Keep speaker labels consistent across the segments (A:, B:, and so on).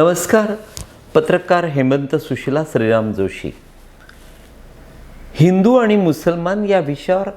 A: नमस्कार. पत्रकार हेमंत सुशिला श्रीराम जोशी. हिंदू आणि मुसलमान या विषयावर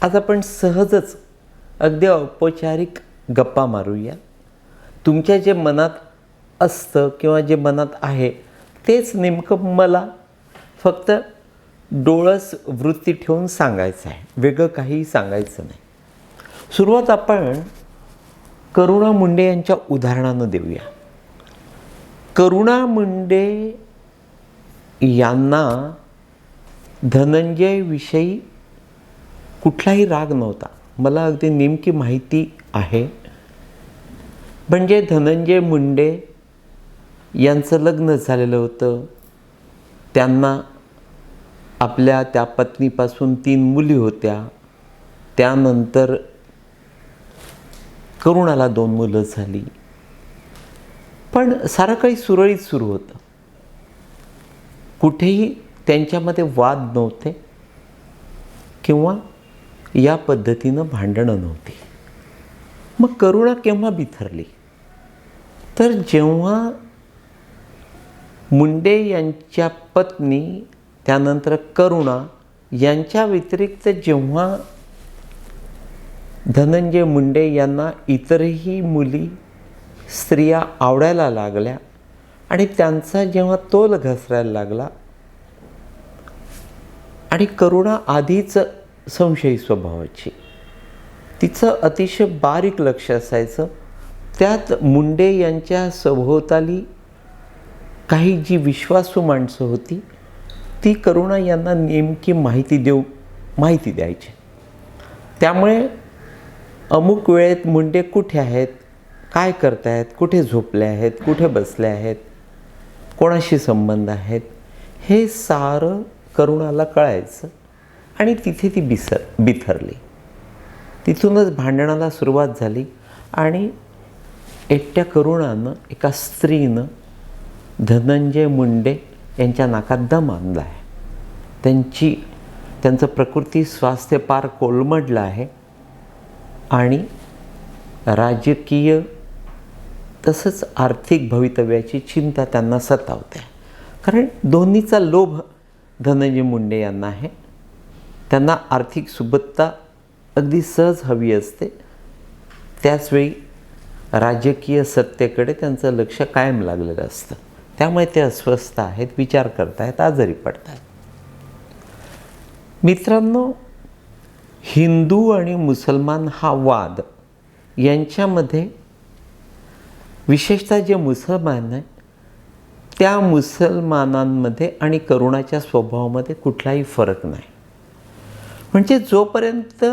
A: आज आपण सहजच अगदी औपचारिक गप्पा मारूया. तुमच्या जे मनात असतं किंवा जे मनात आहे तेच नेमकं मला फक्त डोळस वृत्ती ठेवून सांगायचं आहे. वेगळं काहीही सांगायचं नाही. सुरुवात आपण करुणा मुंडे यांच्या उदाहरणानं देऊया. करुणा मुंडे यांना धनंजयविषयी कुठलाही राग नव्हता मला अगदी नेमकी माहिती आहे. म्हणजे धनंजय मुंडे यांचं लग्न झालेलं होतं. त्यांना आपल्या त्या पत्नीपासून तीन मुली होत्या. त्यानंतर करुणाला दोन मुलं झाली. पण सारं काही सुरळीत सुरू होतं. कुठेही त्यांच्यामध्ये वाद नव्हते किंवा या पद्धतीनं भांडणं नव्हती. मग करुणा केव्हा बिथरली? तर जेव्हा मुंडे यांच्या पत्नी त्यानंतर करुणा यांच्या व्यतिरिक्त जेव्हा धनंजय मुंडे यांना इतरही मुली स्त्रिया आवडायला लागल्या आणि त्यांचा जेव्हा तोल घसरायला लागला आणि करुणा आधीच संशयी स्वभावाची. तिचं अतिशय बारीक लक्ष असायचं. त्यात मुंडे यांच्या सभोवताली काही जी विश्वासू माणसं होती ती करुणा यांना नेमकी माहिती देऊ माहिती द्यायची. त्यामुळे अमुक वेळेत मुंडे कुठे आहेत? काय करतायत? कुठे झोपले आहेत? कुठे बसले आहेत? कोणाशी संबंध आहेत? हे सारं करुणाला कळायचं. आणि तिथे ती बिसर बिथरली. तिथूनच भांडणाला सुरुवात झाली आणि एकट्या करुणानं एका स्त्रीनं धनंजय मुंडे यांच्या नाकात दम आणला आहे. त्यांची त्यांचं प्रकृती स्वास्थ्य पार कोलमडलं आहे आणि राजकीय तसंच आर्थिक भवितव्याची चिंता त्यांना सतावते. कारण दोन्हीचा लोभ धनंजय मुंडे यांना आहे. त्यांना आर्थिक सुबत्ता अगदी सहज हवी असते. त्याचवेळी राजकीय सत्तेकडे त्यांचं लक्ष कायम लागलेलं असतं. त्यामुळे ते अस्वस्थ आहेत विचार करतायत आजारी पडतायत. मित्रांनो हिंदू आणि मुसलमान हा वाद यांच्यामध्ये विशेषतः जे मुसलमान आहे त्या मुसलमानांमध्ये आणि करुणाच्या स्वभावामध्ये कुठलाही फरक नाही. म्हणजे जोपर्यंत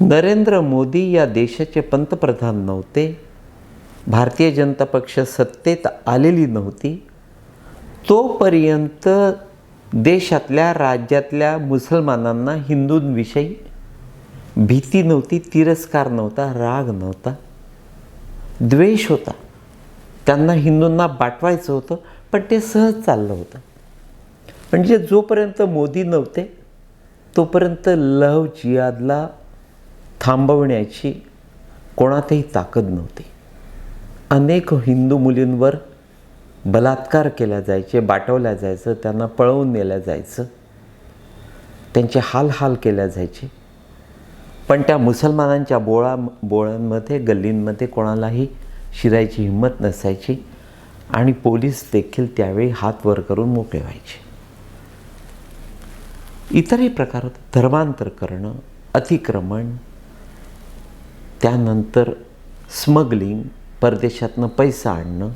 A: नरेंद्र मोदी या देशाचे पंतप्रधान नव्हते भारतीय जनता पक्ष सत्तेत आलेली नव्हती तोपर्यंत देशातल्या राज्यातल्या मुसलमानांना हिंदूंविषयी भीती नव्हती तिरस्कार नव्हता राग नव्हता. द्वेष होता. त्यांना हिंदूंना बाटवायचं होतं पण ते सहज चाललं होतं. म्हणजे जोपर्यंत मोदी नव्हते तोपर्यंत लव जियादला थांबवण्याची कोणातही ताकद नव्हती. अनेक हिंदू मुलींवर बलात्कार केला जायचे बाटवल्या जायचं त्यांना पळवून नेलं जायचं त्यांचे हाल हाल केल्या जायचे. पण त्या मुसलमानांच्या बोळा बोळांमध्ये गल्लींमध्ये कोणालाही शिरायची हिंमत नसायची आणि पोलीस देखील त्यावेळी हात वर करून मोकळे व्हायचे. इतरही प्रकार धर्मांतर करणं अतिक्रमण त्यानंतर स्मगलिंग परदेशातनं पैसा आणणं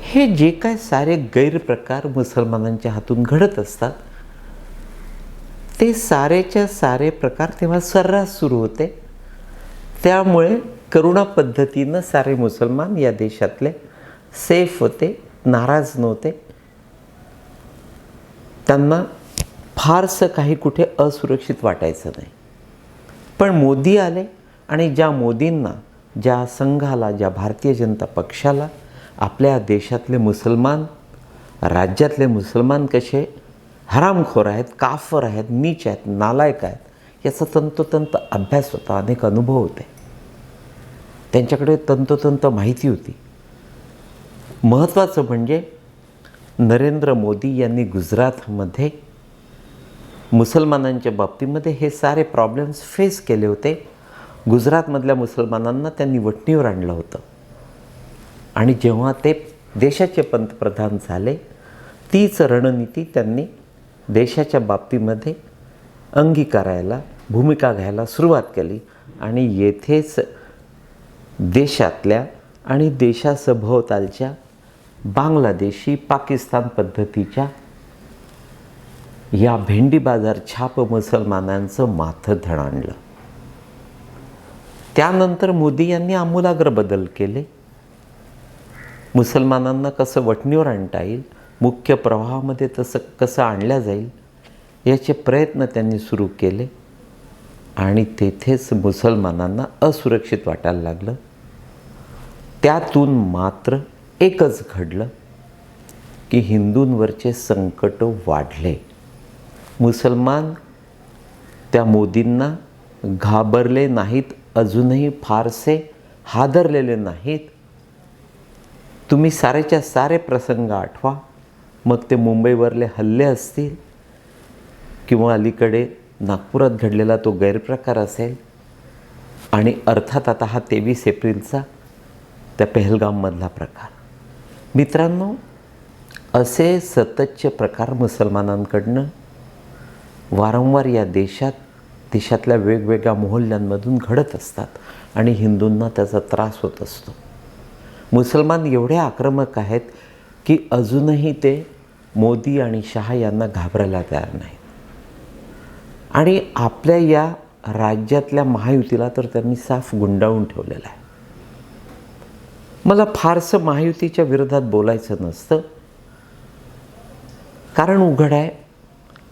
A: हे जे काय सारे गैरप्रकार मुसलमानांच्या हातून घडत असतात ते सारेच्या सारे प्रकार तेव्हा सर्रास सुरू होते. त्यामुळे करुणा पद्धतीनं सारे मुसलमान या देशातले सेफ होते नाराज नव्हते. त्यांना फारसं काही कुठे असुरक्षित वाटायचं नाही. पण मोदी आले आणि ज्या मोदींना ज्या संघाला ज्या भारतीय जनता पक्षाला आपल्या देशातले मुसलमान राज्यातले मुसलमान कसे हरामखोर आहेत काफर आहेत नीच आहेत नालायक आहेत याचा तंतोतंत अभ्यास होता अनेक अनुभव होते. त्यांच्याकडे तंतोतंत माहिती होती. महत्त्वाचं म्हणजे नरेंद्र मोदी यांनी गुजरातमध्ये मुसलमानांच्या बाबतीमध्ये हे सारे प्रॉब्लेम्स फेस केले होते. गुजरातमधल्या मुसलमानांना त्यांनी वटणीवर आणलं होतं. आणि जेव्हा ते देशाचे पंतप्रधान झाले तीच रणनीती त्यांनी देशाच्या बाबतीमध्ये अंगीकारायला भूमिका घ्यायला सुरुवात केली आणि येथेच देशातल्या आणि देशासभोवतालच्या बांगलादेशी पाकिस्तान पद्धतीच्या या भेंडी बाजार छाप मुसलमानांचं माथं धडाणलं त्यानंतर मोदी यांनी आमूलाग्र बदल केले. मुसलमानांना कसं वटणीवर आणता येईल? मुख्य प्रवाहामध्ये तसं कसं आणल्या जाईल याचे प्रयत्न त्यांनी सुरू केले आणि तेथेच मुसलमानांना असुरक्षित वाटायला लागलं. त्यातून मात्र एकच घडलं की हिंदूंवरचे संकट वाढले. मुसलमान त्या मोदींना घाबरले नाहीत अजूनही फारसे हादरलेले नाहीत. तुम्ही सारेच्या सारे प्रसंग आठवा. मग ते मुंबईवरले हल्ले असतील किंवा अलीकडे नागपुरात घडलेला तो गैरप्रकार असेल आणि अर्थात आता हा तेवीस एप्रिलचा त्या पेहलगाममधला प्रकार. मित्रांनो असे सततचे प्रकार मुसलमानांकडनं वारंवार या देशात देशातल्या वेगवेगळ्या मोहल्ल्यांमधून घडत असतात आणि हिंदूंना त्याचा त्रास होत असतो. मुसलमान एवढे आक्रमक आहेत की अजूनही ते मोदी आणि शहा यांना घाबरायला तयार नाहीत. आणि आपल्या या राज्यातल्या महायुतीला तर त्यांनी साफ गुंडाळून ठेवलेलं आहे. मला फारसं महायुतीच्या विरोधात बोलायचं नसतं. कारण उघड आहे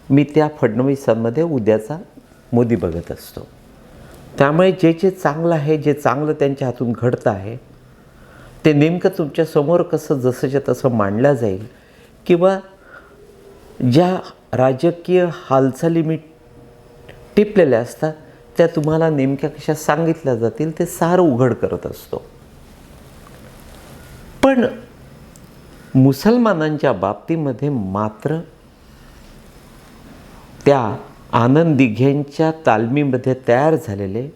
A: मी त्या फडणवीसांमध्ये उद्याचा मोदी बघत असतो. त्यामुळे जे जे चांगलं आहे जे चांगलं त्यांच्या हातून घडतं आहे ते नेमकं तुमच्यासमोर कसं जसंच्या तसं मांडलं जाईल? किंवा ज्या राजकीय हालचाली मी टिपलेल्या असतात त्या तुम्हाला नेमक्या कशा सांगितल्या जातील ते सार उघड करत असतो. पण मुसलमानांच्या बाबतीमध्ये मात्र त्या आनंद दिघेंच्या तालमीमध्ये तयार झालेले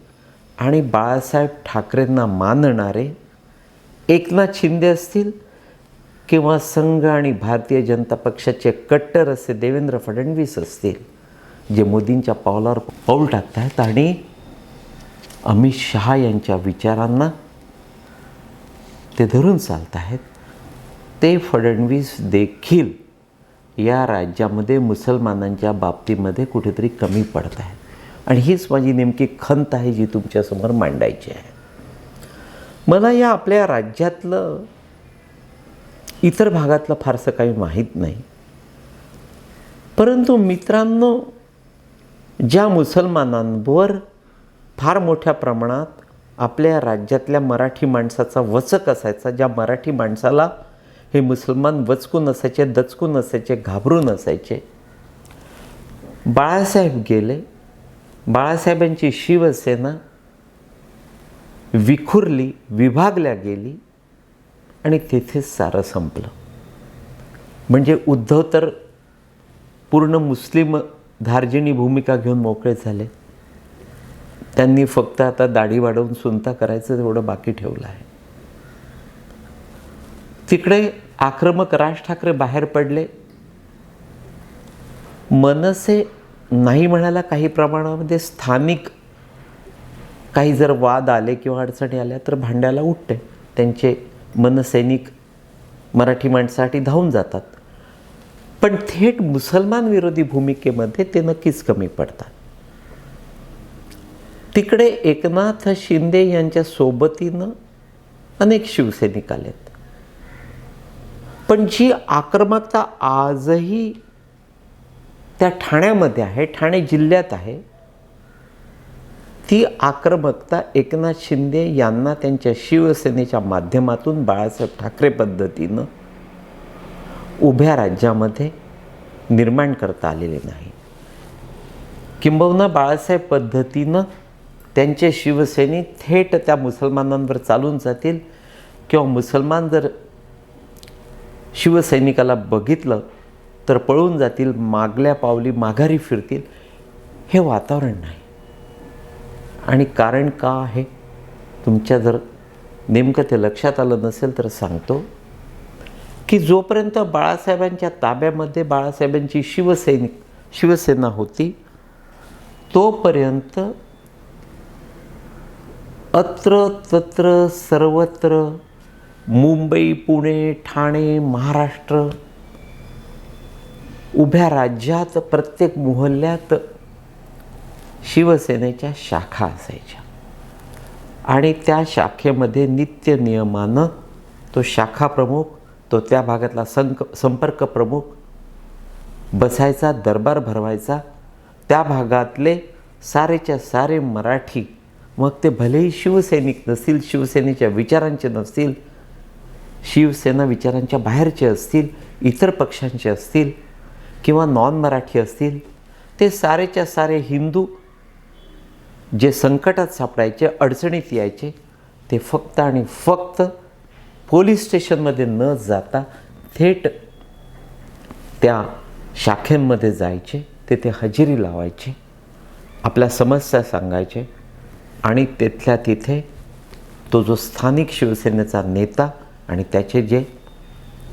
A: आणि बाळासाहेब ठाकरेंना मानणारे एकनाथ शिंदे असतील किंवा संघ आणि भारतीय जनता पक्षाचे कट्टर असे देवेंद्र फडणवीस असतील जे मोदींच्या पावलावर पाऊल टाकत आहेत आणि अमित शहा यांच्या विचारांना ते धरून चालत आहेत ते फडणवीस देखील या राज्यामध्ये मुसलमानांच्या बाबतीमध्ये कुठेतरी कमी पडत आहेत आणि हीच माझी नेमकी खंत आहे जी तुमच्यासमोर मांडायची आहे. मला या आपल्या राज्यातलं इतर भागातलं फारसं काही माहीत नाही. परंतु मित्रांनो ज्या मुसलमानांवर फार मोठ्या प्रमाणात आपल्या राज्यातल्या मराठी माणसाचा वचक असायचा ज्या मराठी माणसाला हे मुसलमान वचकून असायचे दचकून असायचे घाबरून असायचे बाळासाहेब गेले. बाळासाहेबांची शिवसेना विखुरली विभागल्या गेली आणि तेथेच सारं संपलं. म्हणजे उद्धव तर पूर्ण मुस्लिम धार्जिणी भूमिका घेऊन मोकळे झाले. त्यांनी फक्त आता दाढी वाढवून सुनता करायचं तेवढं बाकी ठेवलं आहे. तिकडे आक्रमक राज ठाकरे बाहेर पडले. मनसे नाही म्हणायला काही प्रमाणामध्ये स्थानिक काही जर वाद आले किंवा अडचणी आल्या तर भांड्याला उठते. त्यांचे मनसैनिक मराठी माणसासाठी धावून जातात. पण थेट मुसलमान विरोधी भूमिकेमध्ये ते नक्कीच कमी पडतात. तिकडे एकनाथ शिंदे यांच्या सोबतीनं अनेक शिवसैनिक आलेत. पण जी आक्रमकता आजही त्या ठाण्यामध्ये आहे ठाणे जिल्ह्यात आहे ती आक्रमकता एकनाथ शिंदे यांना त्यांच्या शिवसेनेच्या माध्यमातून बाळासाहेब ठाकरे पद्धतीनं उभ्या राज्यामध्ये निर्माण करता आलेले नाही. किंबहुना बाळासाहेब पद्धतीनं त्यांचे शिवसैनिक थेट त्या मुसलमानांवर चालून जातील किंवा मुसलमान जर शिवसैनिकाला बघितलं तर पळून जातील मागल्या पावली माघारी फिरतील हे वातावरण नाही. आणि कारण का आहे? तुमच्या जर नेमकं ते लक्षात आलं नसेल तर सांगतो की जोपर्यंत बाळासाहेबांच्या ताब्यामध्ये बाळासाहेबांची शिवसैनिक शिवसेना होती तोपर्यंत अत्र तत्र सर्वत्र मुंबई पुणे ठाणे महाराष्ट्र उभ्या राज्यात प्रत्येक मोहल्ल्यात शिवसेनेच्या शाखा असायच्या. आणि त्या शाखेमध्ये नित्य नियमानं तो शाखा प्रमुख तो त्या भागातला संक संपर्क प्रमुख बसायचा दरबार भरवायचा. त्या भागातले सारेच्या सारे मराठी मग ते भलेही शिवसैनिक नसतील शिवसेनेच्या विचारांचे नसतील शिवसेना विचारांच्या बाहेरचे असतील इतर पक्षांचे असतील किंवा नॉन मराठी असतील ते सारेच्या सारे हिंदू जे संकटात सापडायचे अडचणीत यायचे ते फक्त आणि फक्त पोलीस स्टेशनमध्ये न जाता थेट त्या शाखेमध्ये जायचे तेथे हजेरी लावायचे आपल्या समस्या सांगायचे आणि तिथल्या तिथे तो जो स्थानिक शिवसेनेचा नेता आणि त्याचे जे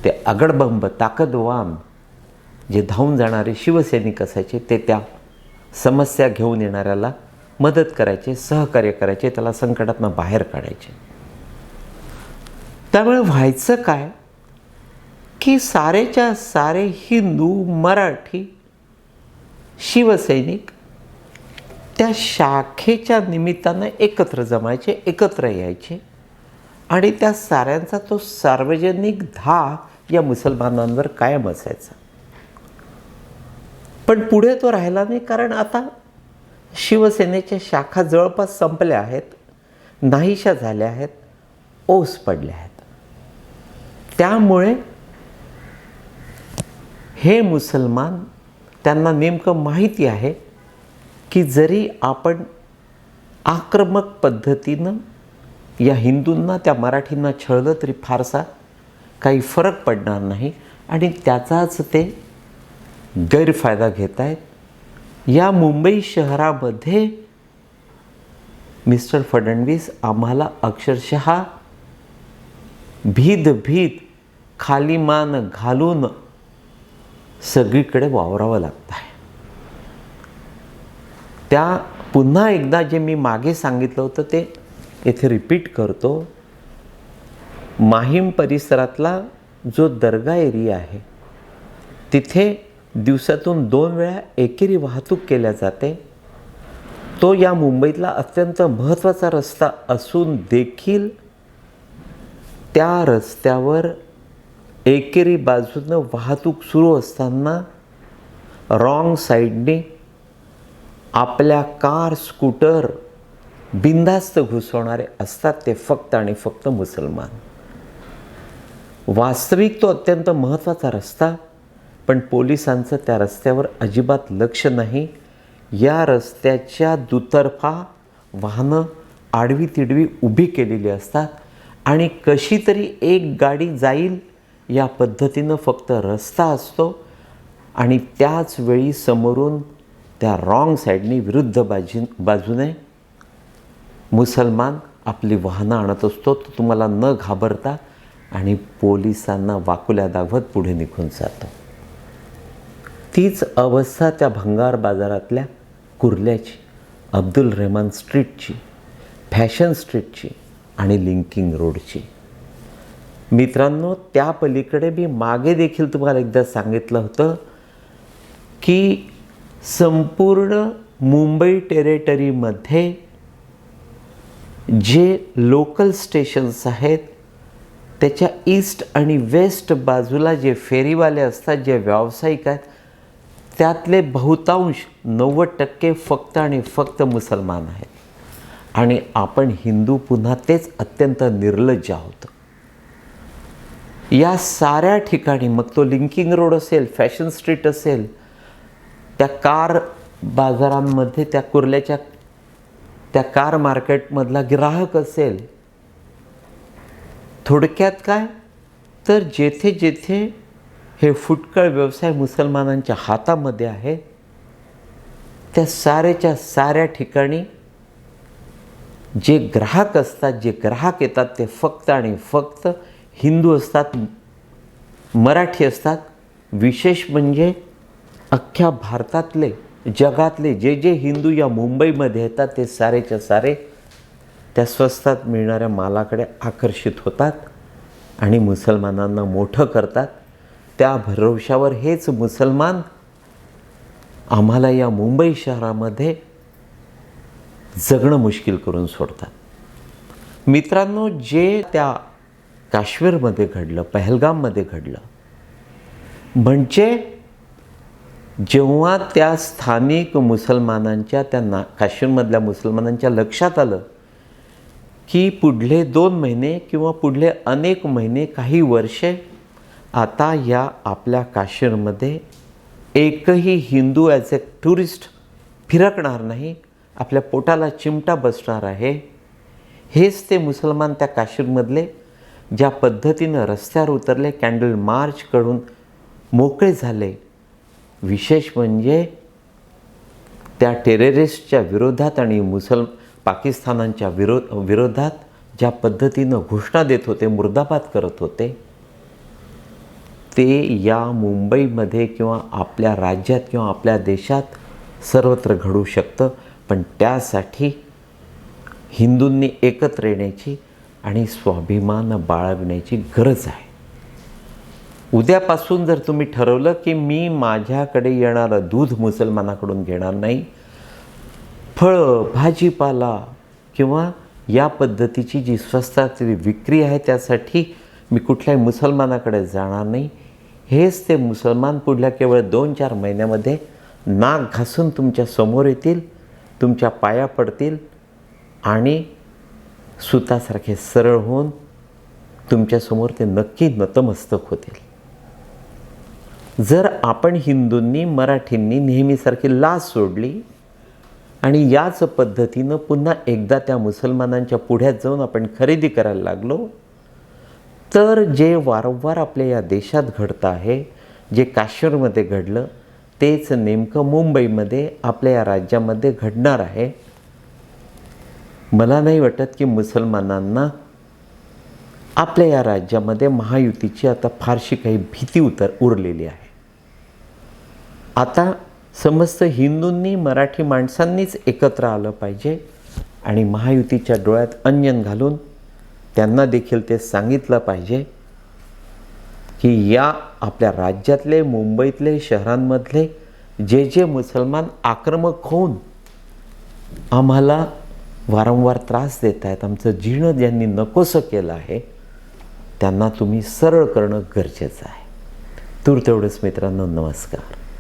A: ते अगडबंब ताकदवान जे धावून जाणारे शिवसैनिक असायचे ते त्या समस्या घेऊन येणाऱ्याला मदत करायचे सहकार्य करायचे त्याला संकटातनं बाहेर काढायचे. त्यामुळे व्हायचं काय? की सारेच्या सारे हिंदू मराठी शिवसैनिक त्या शाखेच्या निमित्तानं एकत्र जमायचे एकत्र यायचे आणि त्या साऱ्यांचा तो सार्वजनिक धा या मुसलमानांवर कायम असायचा. पण पुढे तो राहिला नाही कारण आता शिवसेनेच्या शाखा जवळपास संपल्या आहेत नाहीशा झाल्या आहेत ओस पडल्या आहेत. त्यामुळे हे मुसलमान त्यांना नेमकं माहिती आहे की जरी आपण आक्रमक पद्धतीनं या हिंदूंना त्या मराठींना छळलं तरी फारसा काही फरक पडणार नाही आणि त्याचाच ते गैरफायदा घेत आहेत या मुंबई शहरामध्ये मिस्टर फडणवीस आम्हाला अक्षरशः भीत भीत खाली मान घालून सगळीकडे वावरावं लागत आहे. त्या पुन्हा एकदा जे मी मागे सांगितलं होतं ते येथे रिपीट करतो. माहीम परिसरातला जो दर्गा एरिया आहे तिथे दिवसातून दोन वेळा एकेरी वाहतूक केल्या जाते. तो या मुंबईतला अत्यंत महत्त्वाचा रस्ता असून देखील त्या रस्त्यावर एकेरी बाजूनं वाहतूक सुरू असताना रॉंग साईडने आपल्या कार स्कूटर बिंदास्त घुसवणारे असतात ते फक्त आणि फक्त मुसलमान. वास्तविक तो अत्यंत महत्त्वाचा रस्ता पण पोलिसांचं त्या रस्त्यावर अजिबात लक्ष नाही. या रस्त्याच्या दुतर्फा वाहनं आडवी तिडवी उभी केलेली असतात आणि कशी तरी एक गाडी जाईल या पद्धतीनं फक्त रस्ता असतो आणि त्याच वेळी समोरून त्या रॉंग साईडनी विरुद्ध बाजी बाजूने मुसलमान आपली वाहनं आणत असतो. तो तुम्हाला न घाबरता आणि पोलिसांना वाकुल्या दाखवत पुढे निघून जातो. तीच अवस्था त्या भंगार बाजारातल्या कुर्ल्याची अब्दुल रहमान स्ट्रीटची फॅशन स्ट्रीटची आणि लिंकिंग रोडची. मित्रांनो त्या पलीकडे मी मागे देखील तुम्हाला एकदा सांगितलं होतं की संपूर्ण मुंबई टेरेटरीमध्ये जे लोकल स्टेशन्स आहेत त्याच्या ईस्ट आणि वेस्ट बाजूला जे फेरीवाले असतात जे व्यावसायिक आहेत त्यातले बहुतांश नव्वद टक्के फक्त आणि फक्त मुसलमान आहेत. आणि आपण हिंदू पुन्हा तेच अत्यंत निर्लज्ज आहोत. या साऱ्या ठिकाणी मग तो लिंकिंग रोड असेल फॅशन स्ट्रीट असेल त्या कार बाजारांमध्ये त्या कुर्ल्याच्या त्या कार मार्केटमधला ग्राहक असेल थोडक्यात काय? तर जेथे जेथे हे फुटकळ व्यवसाय मुसलमानांच्या हातामध्ये आहे. त्या साऱ्याच्या साऱ्या ठिकाणी जे ग्राहक असतात जे ग्राहक येतात ते फक्त आणि फक्त हिंदू असतात मराठी असतात. विशेष म्हणजे अख्ख्या भारतातले जगातले जे जे हिंदू या मुंबईमध्ये येतात ते सारेच्या सारे त्या स्वस्तात मिळणाऱ्या मालाकडे आकर्षित होतात आणि मुसलमानांना मोठं करतात. त्या भरवशावर हेच मुसलमान आम्हाला या मुंबई शहरामध्ये जगणं मुश्किल करून सोडतात. मित्रांनो जे त्या काश्मीरमध्ये घडलं पहलगाममध्ये घडलं म्हणजे जेव्हा त्या स्थानिक मुसलमानांच्या त्या ना काश्मीरमधल्या मुसलमानांच्या लक्षात आलं की पुढले दोन महिने किंवा पुढले अनेक महिने काही वर्षे आता या आपल्या काश्मीरमध्ये एकही हिंदू ॲज अ टुरिस्ट फिरकणार नाही आपल्या पोटाला चिमटा बसणार आहे. हेच ते मुसलमान त्या काश्मीरमधले ज्या पद्धतीनं रस्त्यावर उतरले कॅन्डल मार्च कडून मोकळे झाले. विशेष म्हणजे त्या टेररिस्टच्या विरोधात आणि मुसल पाकिस्तानांच्या विरो विरोधात ज्या पद्धतीनं घोषणा देत होते मुर्दाबाद करत होते ते या मुंबईमध्ये किंवा आपल्या राज्यात किंवा आपल्या देशात सर्वत्र घडू शकतं. पण त्यासाठी हिंदूंनी एकत्र येण्याची आणि स्वाभिमान बाळगण्याची गरज आहे. उद्यापासून जर तुम्ही ठरवलं की मी माझ्याकडे येणारं दूध मुसलमानाकडून घेणार नाही फळं भाजीपाला किंवा या पद्धतीची जी स्वस्तातली विक्री आहे त्यासाठी मी कुठल्याही मुसलमानाकडे जाणार नाही. हेच ते मुसलमान पुढल्या केवळ दोन चार महिन्यामध्ये नाक घासून तुमच्यासमोर येतील तुमच्या पाया पडतील आणि सुतासारखे सरळ होऊन तुमच्यासमोर ते नक्की नतमस्तक होतील. जर आपण हिंदूंनी मराठींनी नेहमीसारखी लाज सोडली आणि याच पद्धतीनं पुन्हा एकदा त्या मुसलमानांच्या पुढ्यात जाऊन आपण खरेदी करायला लागलो तर जे वारंवार आपल्या या देशात घडतं आहे जे काश्मीरमध्ये घडलं तेच नेमकं मुंबईमध्ये आपल्या या राज्यामध्ये घडणार आहे. मला नाही वाटत की मुसलमानांना आपल्या या राज्यामध्ये महायुतीची आता फारशी काही भीती उतर उरलेली आहे. आता समस्त हिंदूंनी मराठी माणसांनीच एकत्र आलं पाहिजे आणि महायुतीच्या डोळ्यात अंजन घालून त्यांना देखील ते सांगितलं पाहिजे की या आपल्या राज्यातले मुंबईतले शहरांमधले जे जे मुसलमान आक्रमक होऊन आम्हाला वारंवार त्रास देत आहेत आमचं जीर्ण ज्यांनी नकोसं केलं आहे त्यांना तुम्ही सरळ करणं गरजेचं आहे. तूर तेवढंच मित्रांनो नमस्कार.